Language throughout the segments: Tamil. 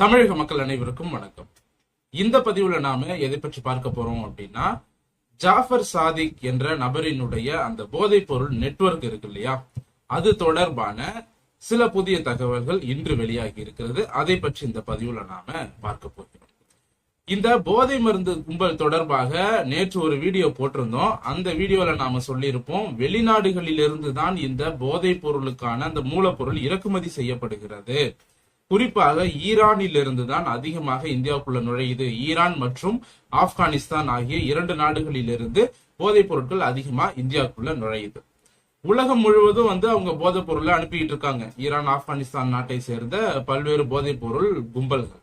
தமிழக மக்கள் அனைவருக்கும் வணக்கம். இந்த பதிவுல நாம எதை பற்றி பார்க்க போறோம் அப்படின்னா ஜாஃபர் சாதிக் என்ற நபரினுடைய அந்த போதைப் பொருள் நெட்வொர்க் இருக்கு இல்லையா? அது தொடர்பான சில புதிய தகவல்கள் இன்று வெளியாகி இருக்கிறது. அதை பற்றி இந்த பதிவுல நாம பார்க்க போகிறோம். இந்த போதை மருந்து கும்பல் தொடர்பாக நேற்று ஒரு வீடியோ போட்டிருந்தோம். அந்த வீடியோல நாம சொல்லியிருப்போம் வெளிநாடுகளிலிருந்து தான் இந்த போதைப் பொருளுக்கான அந்த மூலப்பொருள் இறக்குமதி செய்யப்படுகிறது. குறிப்பாக ஈரானில் இருந்து தான் அதிகமாக இந்தியாவுக்குள்ள நுழையுது. ஈரான் மற்றும் ஆப்கானிஸ்தான் ஆகிய இரண்டு நாடுகளிலிருந்து போதைப் பொருட்கள் அதிகமா இந்தியாவுக்குள்ள நுழையுது. உலகம் முழுவதும் வந்து அவங்க போதைப் பொருளை அனுப்பிக்கிட்டு இருக்காங்க. ஈரான் ஆப்கானிஸ்தான் நாட்டை சேர்ந்த பல்வேறு போதைப் பொருள் கும்பல்கள்.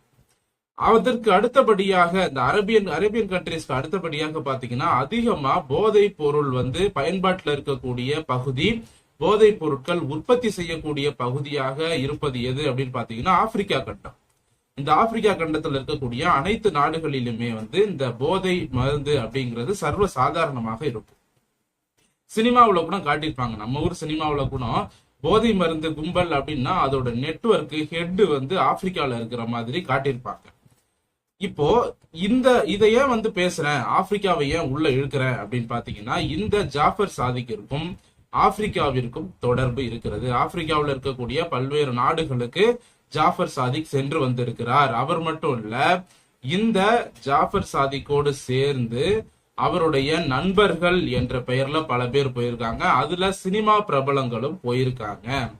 அதற்கு அடுத்தபடியாக இந்த அரேபியன் அரேபியன் கண்ட்ரிஸ்க்கு அடுத்தபடியாக பாத்தீங்கன்னா அதிகமா போதைப் பொருள் வந்து பயன்பாட்டில் இருக்கக்கூடிய பகுதி போதைப் பொருட்கள் உற்பத்தி செய்யக்கூடிய பகுதியாக இருப்பது எது அப்படின்னு பாத்தீங்கன்னா ஆப்பிரிக்கா கண்டம். இந்த ஆப்பிரிக்கா கண்டத்தில் இருக்கக்கூடிய அனைத்து நாடுகளிலுமே வந்து இந்த போதை மருந்து அப்படிங்கிறது சர்வ சாதாரணமாக இருக்கும். சினிமாவுல கூட காட்டியிருப்பாங்க. நம்ம ஊர் சினிமாவுல கூட போதை மருந்து கும்பல் அப்படின்னா அதோட நெட்வொர்க் ஹெட் வந்து ஆப்பிரிக்காவில் இருக்கிற மாதிரி காட்டியிருப்பாங்க. இப்போ இந்த இதை ஏன் வந்து பேசுறேன் ஆப்பிரிக்காவை ஏன் உள்ள இழுக்கிறேன் அப்படின்னு பாத்தீங்கன்னா இந்த ஜாஃபர் சாதிக்கிற்கும் ஆப்பிரிக்காவிற்கும் தொடர்பு இருக்கிறது. ஆப்பிரிக்காவில் இருக்கக்கூடிய பல்வேறு நாடுகளுக்கு ஜாஃபர் சாதிக் சென்று வந்திருக்கிறார். அவர் மட்டும் இல்ல இந்த ஜாஃபர் சாதிக்கோடு சேர்ந்து அவருடைய நண்பர்கள் என்ற பெயர்ல பல பேர் போயிருக்காங்க. அதுல சினிமா பிரபலங்களும் போயிருக்காங்க.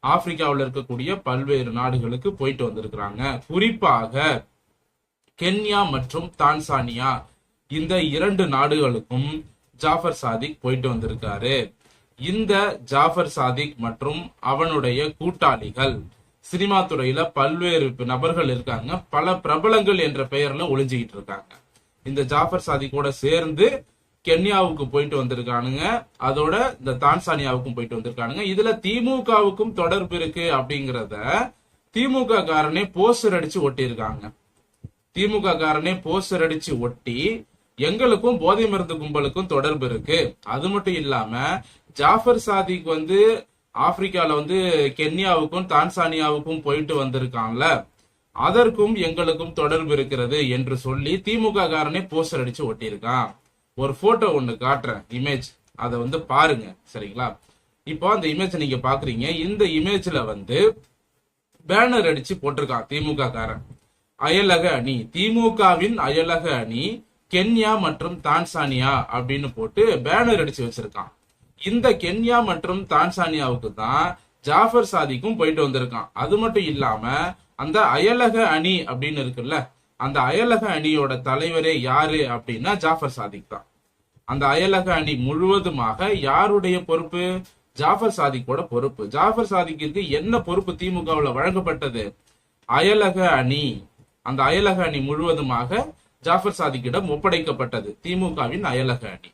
ஆப்பிரிக்காவில் இருக்கக்கூடிய பல்வேறு நாடுகளுக்கு போயிட்டு வந்திருக்கிறாங்க. குறிப்பாக கென்யா மற்றும் தான்சானியா இந்த இரண்டு நாடுகளுக்கும் ஜாஃபர் சாதிக் போயிட்டு வந்திருக்காரு. இந்த ஜாஃபர் சாதிக் மற்றும் அவனுடைய கூட்டாளிகள் சினிமா துறையில பல்வேறு நபர்கள் இருக்காங்க. பல பிரபலங்கள் என்ற பெயர்ல ஒளிஞ்சுக்கிட்டு இருக்காங்க. இந்த ஜாஃபர் சாதிக்கோட சேர்ந்து கென்யாவுக்கு போயிட்டு வந்திருக்கானுங்க. அதோட இந்த தான்சானியாவுக்கும் போயிட்டு வந்திருக்கானுங்க. இதுல திமுகவுக்கும் தொடர்பு இருக்கு அப்படிங்கிறத திமுக காரனே போஸ்டர் அடிச்சு ஒட்டியிருக்காங்க. திமுக காரனே போஸ்டர் அடிச்சு ஒட்டி எங்களுக்கும் போதை மருந்து கும்பலுக்கும் தொடர்பு இருக்கு. அது மட்டும் இல்லாம ஜாஃபர் சாதிக் வந்து ஆப்பிரிக்கால வந்து கென்யாவுக்கும் தான்சானியாவுக்கும் போயிட்டு வந்திருக்காங்கல்ல அதற்கும் எங்களுக்கும் தொடர்பு இருக்கிறது என்று சொல்லி திமுக காரனே போஸ்டர் அடிச்சு ஒட்டியிருக்கான். ஒரு போட்டோ ஒண்ணு காட்டுறேன் இமேஜ் அதை வந்து பாருங்க சரிங்களா? இப்போ அந்த இமேஜ் நீங்க பாக்குறீங்க. இந்த இமேஜ்ல வந்து பேனர் அடிச்சு போட்டிருக்கான் திமுக காரன். அயலக அணி திமுகவின் அயலக அணி கென்யா மற்றும் தான்சானியா அப்படின்னு போட்டு பேனர் அடிச்சு வச்சிருக்கான். இந்த கென்யா மற்றும் தான்சானியாவுக்கு தான் ஜாஃபர் சாதிக்கும் போயிட்டு வந்திருக்கான். அது மட்டும் இல்லாம அந்த அயலக அணி அப்படின்னு இருக்குல்ல அந்த அயலக அணியோட தலைவரே யாரு அப்படின்னா ஜாஃபர் சாதிக் தான். அந்த அயலக அணி முழுவதுமாக யாருடைய பொறுப்பு? ஜாஃபர் சாதிக்கோட பொறுப்பு. ஜாஃபர் சாதிக்கிற்கு என்ன பொறுப்பு திமுகவில் வழங்கப்பட்டது? அயலக அணி. அந்த அயலக அணி முழுவதுமாக ஜாஃபர் சாதிக்கிடம் ஒப்படைக்கப்பட்டது திமுகவின் அயலக அணி.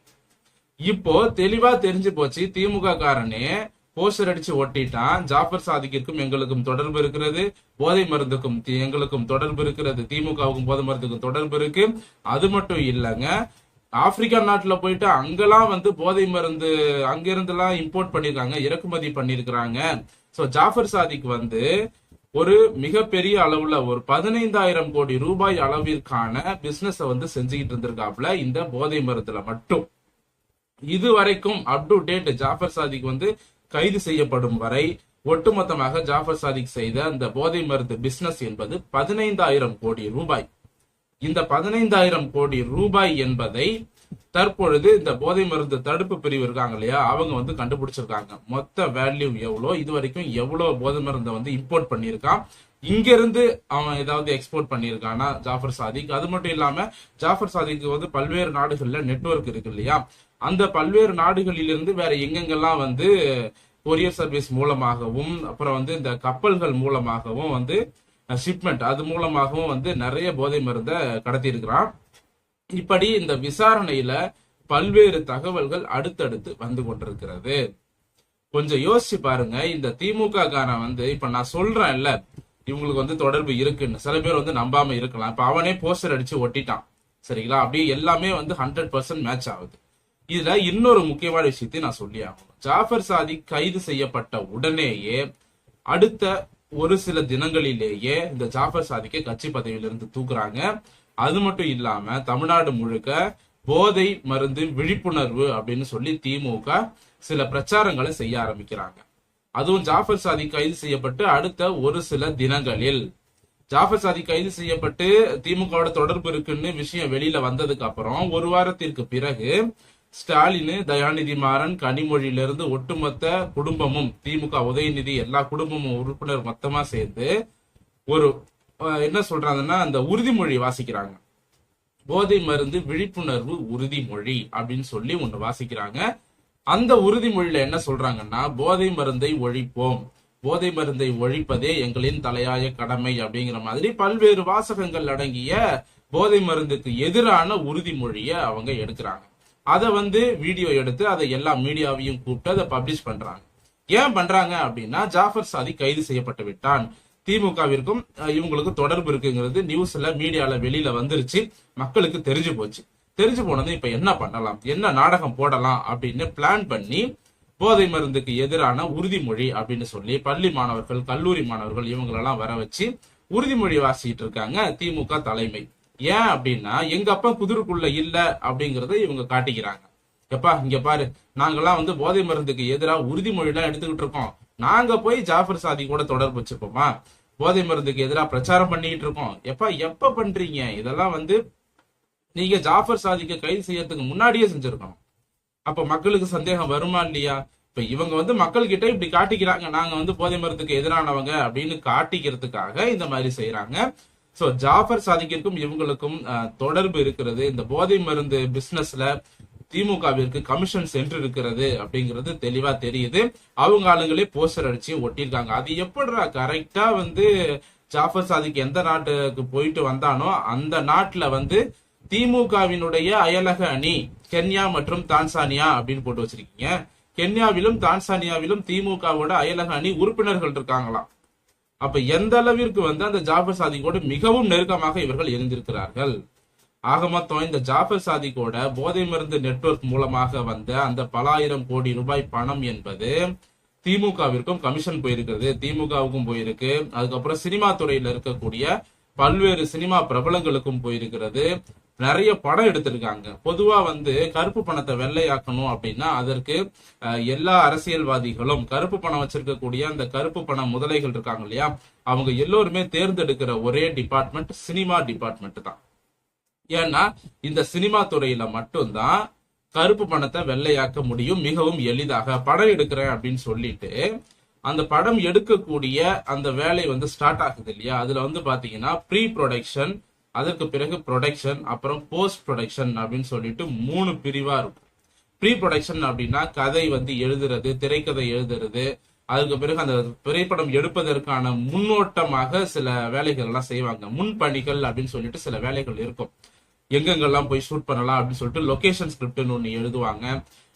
இப்போ தெளிவா தெரிஞ்சு போச்சு. திமுக காரனே போஸ்டர் அடிச்சு ஒட்டிட்டான். ஜாஃபர் சாதிக்கிற்கும் எங்களுக்கும் தொடர்பு இருக்கிறது. போதை மருந்துக்கும் தி- எங்களுக்கும் தொடர்பு இருக்கிறது. திமுகவுக்கும் போதை மருந்துக்கும் தொடர்பு இருக்கு. அது மட்டும் இல்லைங்க. ஆப்பிரிக்கா நாட்டுல போயிட்டு அங்கெல்லாம் வந்து போதை மருந்து அங்க இருந்தெல்லாம் இம்போர்ட் பண்ணிருக்காங்க. இறக்குமதி பண்ணிருக்கிறாங்க. சோ ஜாஃபர் சாதிக் வந்து ஒரு மிகப்பெரிய அளவுல ஒரு பதினைந்தாயிரம் கோடி ரூபாய் அளவிற்கான பிசினஸ் வந்து செஞ்சுக்கிட்டு இருந்திருக்காப்ல இந்த போதை மருந்துல மட்டும். இது வரைக்கும் up to date Jaffer Sadiq வந்து கைது செய்யப்படும் வரை ஒட்டுமொத்தமாக ஜாஃபர் சாதிக் செய்த அந்த போதை மருந்து பிசினஸ் என்பது பதினைந்தாயிரம் கோடி ரூபாய். இந்த பதினைந்தாயிரம் கோடி ரூபாய் என்பதை தற்பொழுது இந்த போதை மருந்து தடுப்பு பிரிவு இருக்காங்க இல்லையா அவங்க வந்து கண்டுபிடிச்சிருக்காங்க. மொத்த வேல்யூ எவ்வளோ இது வரைக்கும் எவ்வளவு போதை மருந்தை வந்து இம்போர்ட் பண்ணியிருக்கான்? இங்க இருந்து அவன் ஏதாவது எக்ஸ்போர்ட் பண்ணியிருக்கானா ஜாஃபர் சாதிக். அது மட்டும் இல்லாம ஜாஃபர் சாதிக்கு வந்து பல்வேறு நாடுகள்ல நெட்வொர்க் இருக்கு இல்லையா? அந்த பல்வேறு நாடுகளிலிருந்து வேற எங்கெங்கெல்லாம் வந்து கொரியர் சர்வீஸ் மூலமாகவும் அப்புறம் வந்து இந்த கப்பல்கள் மூலமாகவும் வந்து ஷிப்மெண்ட் அது மூலமாகவும் வந்து நிறைய போதை மருந்தை கடத்தி இருக்கிறான் இப்படி இந்த விசாரணையில பல்வேறு தகவல்கள் அடுத்தடுத்து வந்து கொண்டிருக்கிறது. கொஞ்சம் யோசிச்சு பாருங்க இந்த திமுக காரன் வந்து இப்ப நான் சொல்றேன்ல இவங்களுக்கு வந்து தொடர்பு இருக்குன்னு. சில பேர் வந்து நம்பாம இருக்கலாம். இப்ப அவனே போஸ்டர் அடிச்சு ஒட்டிட்டான். சரிங்களா? அப்படியே எல்லாமே வந்து ஹண்ட்ரட் பர்சன்ட் மேட்ச் ஆகுது. இதுல இன்னொரு முக்கியமான விஷயத்தை நான் சொல்லி ஆகணும். ஜாஃபர் சாதிக் கைது செய்யப்பட்ட உடனேயே அடுத்த ஒரு சில தினங்களிலேயே இந்த ஜாஃபர் சாதிக்கை கட்சி பதவியிலிருந்து தூக்குறாங்க. அது மட்டும் இல்லாம தமிழ்நாடு முழுக்க போதை மருந்து விழிப்புணர்வு அப்படின்னு சொல்லி திமுக சில பிரச்சாரங்களை செய்ய ஆரம்பிக்கிறாங்க. அதுவும் ஜாஃபர் சாதி கைது செய்யப்பட்டு அடுத்த ஒரு சில தினங்களில். ஜாஃபர் சாதி கைது செய்யப்பட்டு திமுகவோட தொடர்பு இருக்குன்னு விஷயம் வெளியில வந்ததுக்கு அப்புறம் ஒரு வாரத்திற்கு பிறகு ஸ்டாலின் தயாநிதி மாறன் கனிமொழியிலிருந்து ஒட்டுமொத்த குடும்பமும் திமுக உதயநிதி எல்லா குடும்பமும் உறுப்பினர் மொத்தமா சேர்ந்து ஒரு என்ன சொல்றாங்கன்னா அந்த உறுதிமொழி வாசிக்கிறாங்க. போதை மருந்து விழிப்புணர்வு உறுதிமொழி அப்படின்னு சொல்லி ஒன்று வாசிக்கிறாங்க. அந்த உறுதிமொழியில என்ன சொல்றாங்கன்னா போதை மருந்தை ஒழிப்போம். போதை மருந்தை ஒழிப்பதே எங்களின் தலையாய கடமை அப்படிங்கிற மாதிரி பல்வேறு வாசகங்கள் அடங்கிய போதை மருந்துக்கு எதிரான உறுதிமொழியை அவங்க எடுக்கிறாங்க. அதை வந்து வீடியோ எடுத்து அதை எல்லா மீடியாவையும் கூப்பிட்டு அதை பப்ளிஷ் பண்றாங்க. ஏன் பண்றாங்க அப்படின்னா ஜாஃபர் சாதி கைது செய்யப்பட்டு விட்டான். திமுகவிற்கும் இவங்களுக்கும் தொடர்பு இருக்குங்கிறது நியூஸ்ல மீடியால வெளியில வந்துருச்சு. மக்களுக்கு தெரிஞ்சு போச்சு. தெரிஞ்சு போனது இப்ப என்ன பண்ணலாம்? என்ன நாடகம் போடலாம் அப்படின்னு பிளான் பண்ணி போதை மருந்துக்கு எதிரான உறுதிமொழி அப்படின்னு சொல்லி பள்ளி மாணவர்கள் கல்லூரி மாணவர்கள் இவங்களெல்லாம் வர வச்சு உறுதிமொழி வாசிட்டு இருக்காங்க திமுக தலைமை. ஏன் அப்படின்னா எங்க அப்பா குதிருக்குள்ள இல்ல அப்படிங்கறத இவங்க காட்டிக்கிறாங்க. எப்பா இங்க பாரு நாங்கெல்லாம் வந்து போதை மருந்துக்கு எதிராக உறுதிமொழிலாம் எடுத்துக்கிட்டு இருக்கோம். நாங்க போய் ஜாஃபர் சாதி கூட தொடர்பு வச்சிருப்போமா போதை மருந்துக்கு எதிராக பிரச்சாரம் பண்ணிக்கிட்டு இருக்கோம். எப்பா எப்ப பண்றீங்க? இதெல்லாம் வந்து நீங்க ஜாஃபர் சாதிக்க கைது செய்யறதுக்கு முன்னாடியே செஞ்சிருக்கணும். அப்ப மக்களுக்கு சந்தேகம் வருமா இல்லையா? இப்ப இவங்க வந்து மக்கள் கிட்ட இப்படி காட்டிக்கிறாங்க. நாங்க வந்து போதை மருந்துக்கு எதிரானவங்க அப்படின்னு காட்டிக்கிறதுக்காக இந்த மாதிரி செய்யறாங்க சோ ஜாஃபர் சாதிக்கிற்கும் இவங்களுக்கும் தொடர்பு இருக்கிறது. இந்த போதை மருந்து பிசினஸ்ல திமுகவிற்கு கமிஷன் சென்று இருக்கிறது அப்படிங்கிறது தெளிவா தெரியுது. அவங்க ஆளுங்களே போஸ்டர் அடிச்சு ஒட்டியிருக்காங்க. அது எப்படிடா கரெக்டா வந்து ஜாஃபர் சாதிக்கு எந்த நாட்டுக்கு போயிட்டு வந்தானோ அந்த நாட்டுல வந்து திமுகவினுடைய அயலக அணி கென்யா மற்றும் தான்சானியா அப்படின்னு போட்டு வச்சிருக்கீங்க. கென்யாவிலும் தான்சானியாவிலும் திமுகவோட அயலக அணி உறுப்பினர்கள் இருக்காங்களாம். அப்ப எந்த அளவிற்கு வந்து அந்த ஜாஃபர் சாதிக்கோடு மிகவும் நெருக்கமாக இவர்கள் இருந்திருக்கிறார்கள் ஆக மொத்தம் இந்த ஜாஃபர் சாதிக்கோட போதை மருந்து நெட்வொர்க் மூலமாக வந்த அந்த பலாயிரம் கோடி ரூபாய் பணம் என்பது திமுகவிற்கும் கமிஷன் போயிருக்கிறது. திமுகவுக்கும் போயிருக்கு. அதுக்கப்புறம் சினிமா துறையில இருக்கக்கூடிய பல்வேறு சினிமா பிரபலங்களுக்கும் போயிருக்கிறது. நிறைய படம் எடுத்திருக்காங்க. பொதுவா வந்து கருப்பு பணத்தை வெள்ளையாக்கணும் அப்படின்னா அதற்கு எல்லா அரசியல்வாதிகளும் கருப்பு பணம் வச்சிருக்கக்கூடிய அந்த கருப்பு பண முதலைகள் இருக்காங்க இல்லையா? அவங்க எல்லோருமே தேர்ந்தெடுக்கிற ஒரே டிபார்ட்மெண்ட் சினிமா டிபார்ட்மெண்ட் தான். ஏன்னா இந்த சினிமா துறையில மட்டும்தான் கருப்பு பணத்தை வெள்ளையாக்க முடியும் மிகவும் எளிதாக. படம் எடுக்கிறேன் அப்படின்னு சொல்லிட்டு அந்த படம் எடுக்கக்கூடிய அந்த வேலை வந்து ஸ்டார்ட் ஆகுது இல்லையா? அதுல வந்து பாத்தீங்கன்னா ப்ரீ ப்ரொடக்ஷன் அதற்கு பிறகு ப்ரொடக்ஷன் அப்புறம் போஸ்ட் ப்ரொடக்ஷன் அப்படின்னு சொல்லிட்டு மூணு பிரிவா இருக்கும். ப்ரீ ப்ரொடக்ஷன் அப்படின்னா கதை வந்து எழுதுறது திரைக்கதை எழுதுறது. அதுக்கு பிறகு அந்த திரைப்படம் எடுப்பதற்கான முன்னோட்டமாக சில வேலைகள் எல்லாம் செய்வாங்க முன்பணிகள் அப்படின்னு சொல்லிட்டு சில வேலைகள் இருக்கும். எங்கெங்கெல்லாம் போய் ஷூட் பண்ணலாம் அப்படின்னு சொல்லிட்டு லொகேஷன் ஸ்கிரிப்ட்னு ஒன்று எழுதுவாங்க.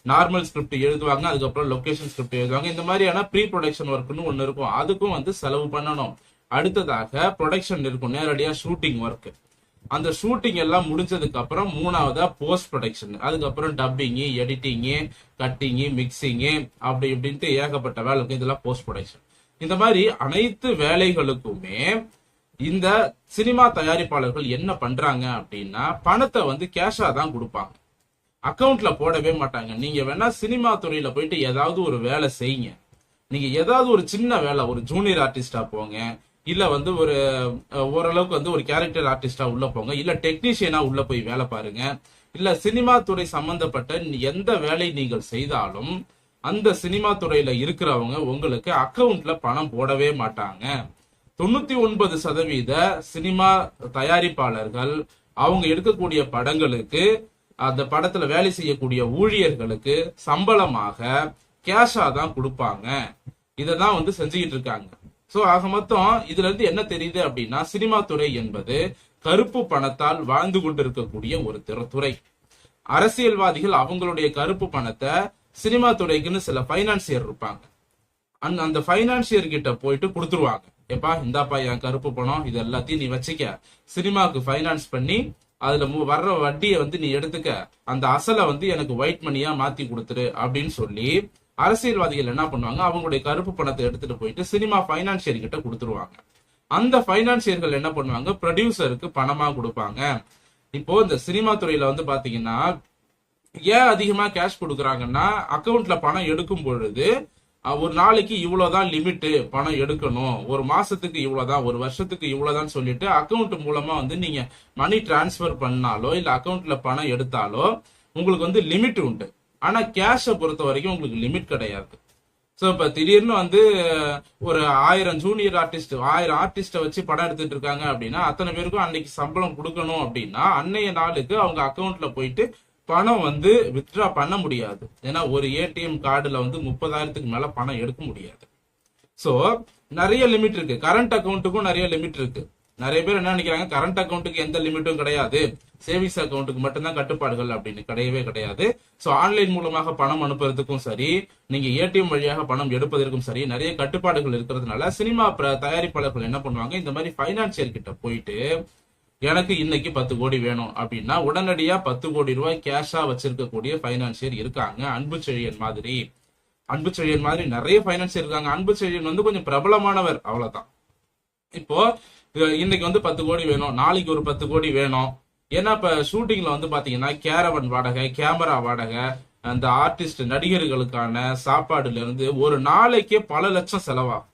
நார்மல் ஸ்கிரிப்ட் எழுதுவாங்க அதுக்கப்புறம் லொகேஷன் ஸ்கிரிப்ட் எழுதுவாங்க. இந்த மாதிரியான ப்ரீ ப்ரொடக்ஷன் ஒர்க்னு ஒன்று இருக்கும். அதுக்கும் வந்து செலவு பண்ணணும். அடுத்ததாக ப்ரொடக்ஷன் இருக்கும். நேரடியாக ஷூட்டிங் ஒர்க் அந்த ஷூட்டிங் எல்லாம் முடிஞ்சதுக்கு அப்புறம் மூணாவதா போஸ்ட் ப்ரொடக்ஷன் அதுக்கப்புறம் டப்பிங்கு எடிட்டிங்கு கட்டிங்கு மிக்சிங்கு அப்படி இப்படின்ட்டு ஏகப்பட்ட வேலை இருக்கும் இதெல்லாம் போஸ்ட் ப்ரொடக்ஷன் இந்த மாதிரி அனைத்து வேலைகளுக்குமே இந்த சினிமா தயாரிப்பாளர்கள் என்ன பண்றாங்க அப்படின்னா பணத்தை வந்து கேஷா தான் கொடுப்பாங்க. அக்கௌண்ட்ல போடவே மாட்டாங்க. நீங்க வேணா சினிமா துறையில போயிட்டு ஏதாவது ஒரு வேலை செய்யுங்க. நீங்க ஏதாவது ஒரு சின்ன வேலை ஒரு ஜூனியர் ஆர்டிஸ்டா போங்க. இல்ல வந்து ஒரு ஓரளவுக்கு வந்து ஒரு கேரக்டர் ஆர்டிஸ்டா உள்ள போங்க. இல்ல டெக்னீஷியனா உள்ள போய் வேலை பாருங்க. இல்ல சினிமா துறை சம்பந்தப்பட்ட எந்த வேலை நீங்கள் செய்தாலும் அந்த சினிமா துறையில இருக்கிறவங்க உங்களுக்கு அக்கவுண்ட்ல பணம் போடவே மாட்டாங்க. தொண்ணூத்தி ஒன்பது சதவீத சினிமா தயாரிப்பாளர்கள் அவங்க எடுக்கக்கூடிய படங்களுக்கு அந்த படத்துல வேலை செய்யக்கூடிய ஊழியர்களுக்கு சம்பளமாக கேஷா தான் கொடுப்பாங்க. இததான் வந்து செஞ்சுக்கிட்டு இருக்காங்க. சோ ஆக மொத்தம் இதுல இருந்து என்ன தெரியுது அப்படின்னா சினிமா துறை என்பது கருப்பு பணத்தால் வாழ்ந்து கொண்டிருக்கக்கூடிய ஒரு திற- துறை. அரசியல்வாதிகள் அவங்களுடைய கருப்பு பணத்தை சினிமா துறைக்குன்னு சில பைனான்சியர் இருப்பாங்க. அந்த அந்த பைனான்சியர் கிட்ட போயிட்டு கொடுத்துருவாங்க. ஏப்பா இந்தாப்பா என் கருப்பு பணம் இது எல்லாத்தையும் நீ வச்சுக்க. சினிமாவுக்கு ஃபைனான்ஸ் பண்ணி அதுல வர்ற வட்டியை வந்து நீ எடுத்துக்க. அந்த அசலை வந்து எனக்கு ஒயிட் மணியா மாத்தி கொடுத்துரு அப்படின்னு சொல்லி அரசியல்வாதிகள் என்ன பண்ணுவாங்க? அவங்களுடைய கருப்பு பணத்தை எடுத்துட்டு போயிட்டு சினிமா பைனான்சியர் கிட்ட கொடுத்துருவாங்க. அந்த பைனான்சியர்கள் என்ன பண்ணுவாங்க? ப்ரொடியூசருக்கு பணமா கொடுப்பாங்க. இப்போ இந்த சினிமா துறையில வந்து பாத்தீங்கன்னா ஏன் அதிகமா கேஷ் கொடுக்குறாங்கன்னா அக்கவுண்ட்ல பணம் எடுக்கும் பொழுது ஒரு நாளைக்கு இவ்வளவுதான் லிமிட்டு பணம் எடுக்கணும். ஒரு மாசத்துக்கு இவ்வளவுதான் ஒரு வருஷத்துக்கு இவ்வளவுதான் சொல்லிட்டு அக்கவுண்ட் மூலமா வந்து நீங்க மணி டிரான்ஸ்ஃபர் பண்ணாலோ இல்ல அக்கவுண்ட்ல பணம் எடுத்தாலோ உங்களுக்கு வந்து லிமிட் உண்டு. ஆனா கேஷை பொறுத்த வரைக்கும் உங்களுக்கு லிமிட் கிடையாது. ஸோ இப்போ திடீர்னு வந்து ஒரு ஆயிரம் ஜூனியர் ஆர்டிஸ்ட் ஆயிரம் ஆர்டிஸ்ட்டை வச்சு படம் எடுத்துட்டு இருக்காங்க அப்படின்னா அத்தனை பேருக்கும் அன்னைக்கு சம்பளம் கொடுக்கணும் அப்படின்னா அன்னைய நாளுக்கு அவங்க அக்கௌண்ட்ல போயிட்டு பணம் வந்து வித்ட்ரா பண்ண முடியாது. ஏன்னா ஒரு ஏடிஎம் கார்டுல வந்து முப்பதாயிரத்துக்கு மேல பணம் எடுக்க முடியாது. ஸோ நிறைய லிமிட் இருக்கு. கரண்ட் அக்கௌண்ட்டுக்கும் நிறைய லிமிட் இருக்கு. நிறைய பேர் என்ன நினைக்கிறாங்க? கரண்ட் அக்கௌண்ட்டுக்கு எந்த லிமிட்டும் கிடையாது. சேவிங்ஸ் அக்கௌண்ட்டுக்கு மட்டும்தான் கட்டுப்பாடுகள் அப்படின்னு. கிடையவே கிடையாது. சோ ஆன்லைன் மூலமாக பணம் அனுப்புறதுக்கும் சரி நீங்க ஏடிஎம் வழியாக பணம் எடுப்பதற்கும் சரி நிறைய கட்டுப்பாடுகள் இருக்கிறதுனால சினிமா பிர- தயாரிப்பாளர்கள் என்ன பண்ணுவாங்க? இந்த மாதிரி பைனான்சியர் கிட்ட போயிட்டு எனக்கு இன்னைக்கு பத்து கோடி வேணும் அப்படின்னா உடனடியா பத்து கோடி ரூபாய் கேஷா வச்சிருக்கக்கூடிய பைனான்சியர் இருக்காங்க. அன்பு செழியன் மாதிரி. அன்பு செழியன் மாதிரி நிறைய பைனான்சியர் இருக்காங்க. அன்பு செழியன் வந்து கொஞ்சம் பிரபலமானவர். அவ்வளவுதான். இப்போ இன்னைக்கு வந்து பத்து கோடி வேணும் நாளைக்கு ஒரு பத்து கோடி வேணும். ஏன்னா இப்ப ஷூட்டிங்ல வந்து பாத்தீங்கன்னா கேரவன் வாடகை கேமரா வாடகை அந்த ஆர்டிஸ்ட் நடிகர்களுக்கான சாப்பாடுல இருந்து ஒரு நாளைக்கே பல லட்சம் செலவாகும்.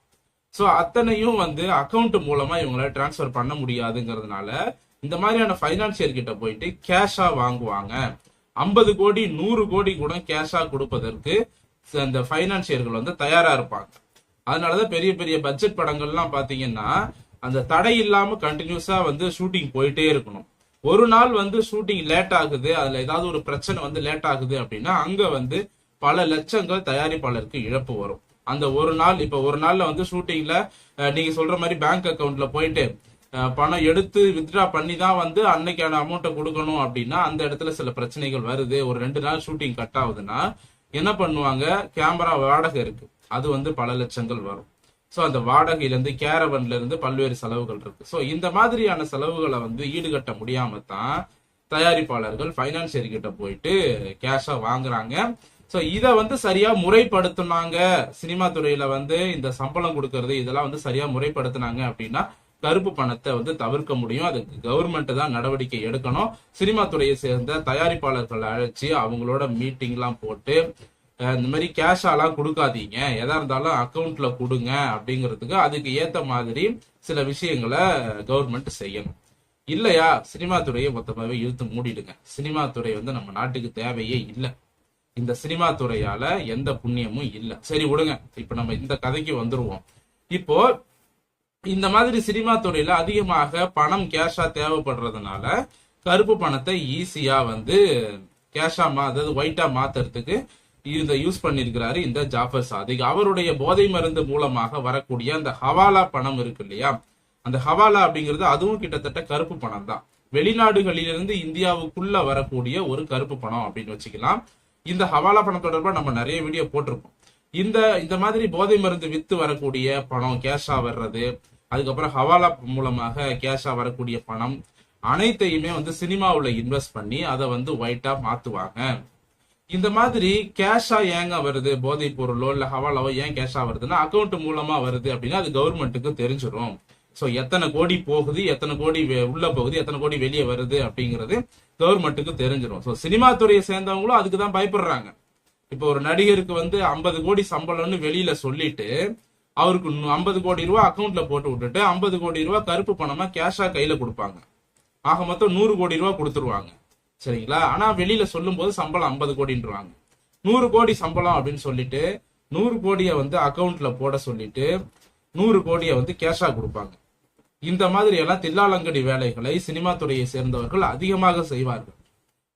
சோ அத்தனையும் வந்து அக்கௌண்ட் மூலமா இவங்களால டிரான்ஸ்ஃபர் பண்ண முடியாதுங்கிறதுனால இந்த மாதிரியான பைனான்சியர் கிட்ட போயிட்டு கேஷா வாங்குவாங்க. ஐம்பது கோடி நூறு கோடி கூட கேஷா கொடுப்பதற்கு அந்த பைனான்சியர்கள் வந்து தயாரா இருப்பாங்க. அதனாலதான் பெரிய பெரிய பட்ஜெட் படங்கள்லாம் பாத்தீங்கன்னா அந்த தடை இல்லாம கண்டினியூஸா வந்து ஷூட்டிங் போயிட்டே இருக்கணும். ஒரு நாள் வந்து ஷூட்டிங் லேட் ஆகுது அதுல ஏதாவது ஒரு பிரச்சனை வந்து லேட் ஆகுது அப்படின்னா அங்க வந்து பல லட்சங்கள் தயாரிப்பாளருக்கு இழப்பு வரும். அந்த ஒரு நாள் இப்ப ஒரு நாள்ல வந்து ஷூட்டிங்ல நீங்க சொல்ற மாதிரி பேங்க் அக்கவுண்ட்ல போயிட்டு பணம் எடுத்து வித்ட்ரா பண்ணி தான் வந்து அன்னைக்கான அமௌண்ட்டை கொடுக்கணும் அப்படின்னா அந்த இடத்துல சில பிரச்சனைகள் வருது. ஒரு ரெண்டு நாள் ஷூட்டிங் கட் ஆகுதுன்னா என்ன பண்ணுவாங்க? கேமரா வாடகை இருக்கு. அது வந்து பல லட்சங்கள் வரும். ஸோ அந்த வாடகையிலேருந்து கேரவன்லேருந்து இருந்து பல்வேறு செலவுகள் இருக்கு. ஸோ இந்த மாதிரியான செலவுகளை வந்து ஈடுகட்ட முடியாமல் தான் தயாரிப்பாளர்கள் ஃபைனான்சியர் கிட்ட போயிட்டு கேஷாக வாங்குறாங்க. ஸோ இதை வந்து சரியா முறைப்படுத்தினாங்க. சினிமா துறையில வந்து இந்த சம்பளம் கொடுக்கறது இதெல்லாம் வந்து சரியா முறைப்படுத்தினாங்க அப்படின்னா கருப்பு பணத்தை வந்து தவிர்க்க முடியும். அதுக்கு கவர்மெண்ட் தான் நடவடிக்கை எடுக்கணும். சினிமா துறையை சேர்ந்த தயாரிப்பாளர்களை அழைச்சி அவங்களோட மீட்டிங்லாம் போட்டு இந்த மாதிரி கேஷாலாம் கொடுக்காதீங்க. எதா இருந்தாலும் அக்கௌண்ட்ல கொடுங்க அப்படிங்கிறதுக்கு அதுக்கு ஏத்த மாதிரி சில விஷயங்களை கவர்மெண்ட் செய்யணும். இல்லையா? சினிமா துறையை மொத்தமாகவே இழுத்து மூடிடுங்க. சினிமா துறை வந்து நம்ம நாட்டுக்கு தேவையே இல்லை. இந்த சினிமா துறையால எந்த புண்ணியமும் இல்லை. சரி விடுங்க. இப்ப நம்ம இந்த கதைக்கு வந்துருவோம். இப்போ இந்த மாதிரி சினிமா துறையில அதிகமாக பணம் கேஷா தேவைப்படுறதுனால கருப்பு பணத்தை ஈஸியா வந்து கேஷா மா அதாவது ஒயிட்டா மாத்துறதுக்கு இந்த யூஸ் பண்ணிருக்கிறாரு இந்த ஜாஃபர் சாதிக். அவருடைய போதை மருந்து மூலமாக வரக்கூடிய அந்த ஹவாலா பணம் இருக்கு இல்லையா? அந்த ஹவாலா அப்படிங்கிறது அதுவும் கிட்டத்தட்ட கருப்பு பணம் தான். வெளிநாடுகளிலிருந்து இந்தியாவுக்குள்ள வரக்கூடிய ஒரு கருப்பு பணம் அப்படின்னு வச்சுக்கலாம். இந்த ஹவாலா பணம் தொடர்பா நம்ம நிறைய வீடியோ போட்டிருப்போம். இந்த இந்த மாதிரி போதை மருந்து வித்து வரக்கூடிய பணம் கேஷா வர்றது அதுக்கப்புறம் ஹவாலா மூலமாக கேஷா வரக்கூடிய பணம் அனைத்தையுமே வந்து சினிமாவுல இன்வெஸ்ட் பண்ணி அதை வந்து ஒயிட்டா மாத்துவாங்க. இந்த மாதிரி கேஷா ஏங்க வருது? போதைப் பொருளோ இல்ல ஹவாலாவோ ஏன் கேஷா வருதுன்னா அக்கௌண்ட் மூலமா வருது அப்படின்னா அது கவர்மெண்ட்டுக்கு தெரிஞ்சிடும் சோ எத்தனை கோடி போகுது எத்தனை கோடி வெ- உள்ள போகுது எத்தனை கோடி வெளியே வருது அப்படிங்கிறது கவர்மெண்ட்டுக்கு தெரிஞ்சிடும் சோ சினிமா துறையை சேர்ந்தவங்களும் அதுக்கு தான் பயப்படுறாங்க. இப்போ ஒரு நடிகருக்கு வந்து 50 கோடி சம்பளம்னு வெளியில சொல்லிட்டு அவருக்கு ஐம்பது கோடி ரூபா அக்கௌண்ட்ல போட்டு விட்டுட்டு 50 கோடி ரூபா கருப்பு பணமா கேஷா கையில கொடுப்பாங்க. ஆக மொத்தம் நூறு கோடி ரூபா கொடுத்துருவாங்க. சரிங்களா? ஆனா வெளியில சொல்லும் போது சம்பளம் ஐம்பது கோடின்றாங்க நூறு கோடி சம்பளம் அப்படின்னு சொல்லிட்டு நூறு கோடியை வந்து அக்கவுண்ட்ல போட சொல்லிட்டு நூறு கோடியை வந்து கேஷா கொடுப்பாங்க. இந்த மாதிரி எல்லாம் தில்லாலங்கடி வேலைகளை சினிமா துறையை சேர்ந்தவர்கள் அதிகமாக செய்வார்கள்.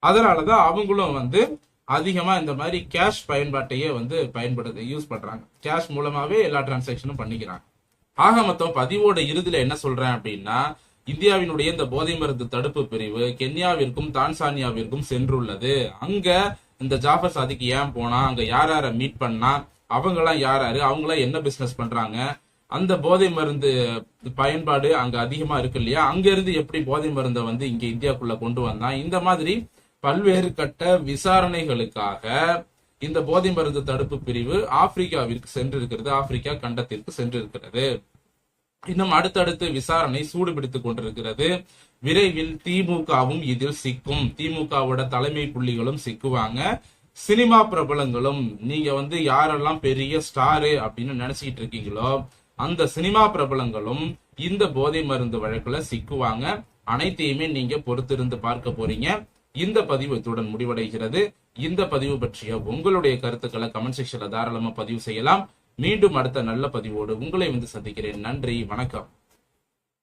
அதனாலதான் அவங்களும் வந்து அதிகமா இந்த மாதிரி கேஷ் பயன்பாட்டையே வந்து பயன்படுத்த யூஸ் பண்றாங்க. கேஷ் மூலமாவே எல்லா டிரான்சாக்ஷனும் பண்ணிக்கிறாங்க. ஆக மொத்தம் பதிவோட இறுதியில என்ன சொல்றேன் அப்படின்னா இந்தியாவினுடைய இந்த போதை மருந்து தடுப்பு பிரிவு கென்யாவிற்கும் தான்சானியாவிற்கும் சென்றுள்ளது. அங்க இந்த ஜாஃபர் சாதிக்கு ஏன் போனா அங்க யார் யாரை மீட் பண்ணா அவங்கெல்லாம் யார் யாரு அவங்களாம் என்ன பிசினஸ் பண்றாங்க? அந்த போதை மருந்து பயன்பாடு அங்க அதிகமா இருக்கு இல்லையா? அங்க இருந்து எப்படி போதை மருந்தை வந்து இங்க இந்தியாக்குள்ள கொண்டு வந்தான் இந்த மாதிரி பல்வேறு கட்ட விசாரணைகளுக்காக இந்த போதை மருந்து தடுப்பு பிரிவு ஆப்பிரிக்காவிற்கு சென்றிருக்கிறது. ஆப்பிரிக்கா கண்டத்திற்கு சென்றிருக்கிறது. இன்னும் அடுத்தடுத்து விசாரணை சூடுபிடித்துக் கொண்டிருக்கிறது. விரைவில் திமுகவும் இதில் சிக்கும். திமுகவோட தலைமை புள்ளிகளும் சிக்குவாங்க. சினிமா பிரபலங்களும் நீங்க வந்து யாரெல்லாம் பெரிய ஸ்டாரு அப்படின்னு நினைச்சிட்டு இருக்கீங்களோ அந்த சினிமா பிரபலங்களும் இந்த போதை மருந்து வழக்குல சிக்குவாங்க. அனைத்தையுமே நீங்க பொறுத்திருந்து பார்க்க போறீங்க. இந்த பதிவு இத்துடன் முடிவடைகிறது. இந்த பதிவு பற்றிய உங்களுடைய கருத்துக்களை கமெண்ட் செக்ஷன்ல தாராளமா பதிவு செய்யலாம். மீண்டும் அடுத்த நல்ல பதிவோடு உங்களை வந்து சந்திக்கிறேன். நன்றி வணக்கம்.